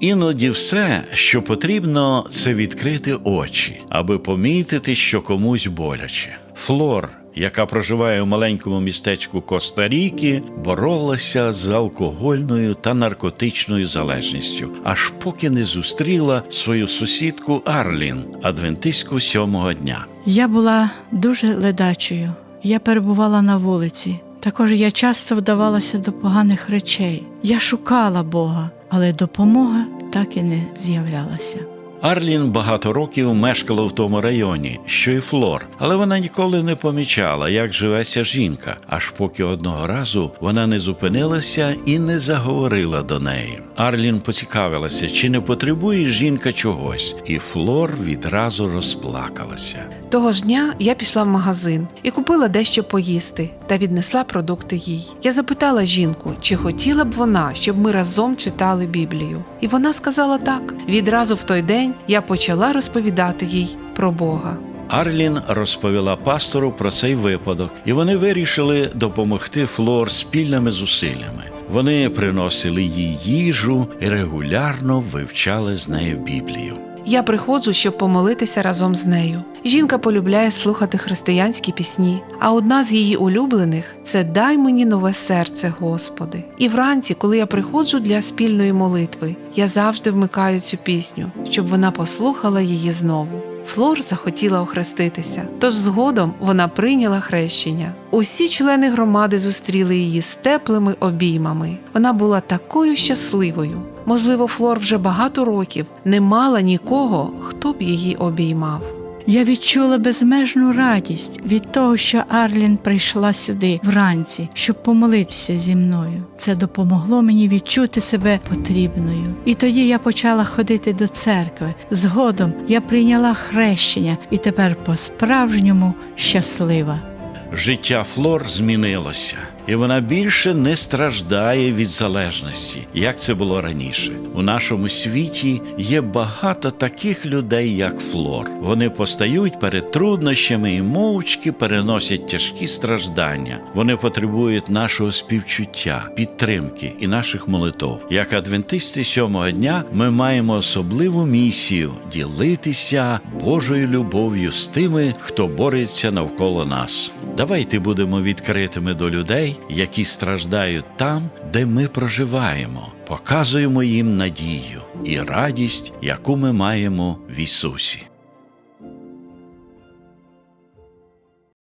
Іноді все, що потрібно, це відкрити очі, аби помітити, що комусь боляче. Флор, яка проживає у маленькому містечку Коста-Ріки, боролася з алкогольною та наркотичною залежністю, аж поки не зустріла свою сусідку Арлін, адвентистку сьомого дня. Я була дуже ледачою. Я перебувала на вулиці. Також я часто вдавалася до поганих речей. Я шукала Бога, але допомога так і не з'являлася. Арлін багато років мешкала в тому районі, що й Флор, але вона ніколи не помічала, як живеться жінка, аж поки одного разу вона не зупинилася і не заговорила до неї. Арлін поцікавилася, чи не потребує жінка чогось, і Флор відразу розплакалася. Того ж дня я пішла в магазин і купила дещо поїсти та віднесла продукти їй. Я запитала жінку, чи хотіла б вона, щоб ми разом читали Біблію. І вона сказала так. Відразу в той день я почала розповідати їй про Бога. Арлін розповіла пастору про цей випадок, і вони вирішили допомогти Флор спільними зусиллями. Вони приносили їй їжу і регулярно вивчали з нею Біблію. Я приходжу, щоб помолитися разом з нею. Жінка полюбляє слухати християнські пісні, а одна з її улюблених це Дай мені нове серце, Господи. І вранці, коли я приходжу для спільної молитви, я завжди вмикаю цю пісню, щоб вона послухала її знову. Флор захотіла охреститися, тож згодом вона прийняла хрещення. Усі члени громади зустріли її з теплими обіймами. Вона була такою щасливою. Можливо, Флор вже багато років не мала нікого, хто б її обіймав. Я відчула безмежну радість від того, що Арлін прийшла сюди вранці, щоб помолитися зі мною. Це допомогло мені відчути себе потрібною. І тоді я почала ходити до церкви. Згодом я прийняла хрещення і тепер по-справжньому щаслива. Життя Флор змінилося, і вона більше не страждає від залежності, як це було раніше. У нашому світі є багато таких людей, як Флор. Вони постають перед труднощами і мовчки переносять тяжкі страждання. Вони потребують нашого співчуття, підтримки і наших молитв. Як адвентисти сьомого дня, ми маємо особливу місію ділитися Божою любов'ю з тими, хто бореться навколо нас. Давайте будемо відкритими до людей, які страждають там, де ми проживаємо. Показуємо їм надію і радість, яку ми маємо в Ісусі.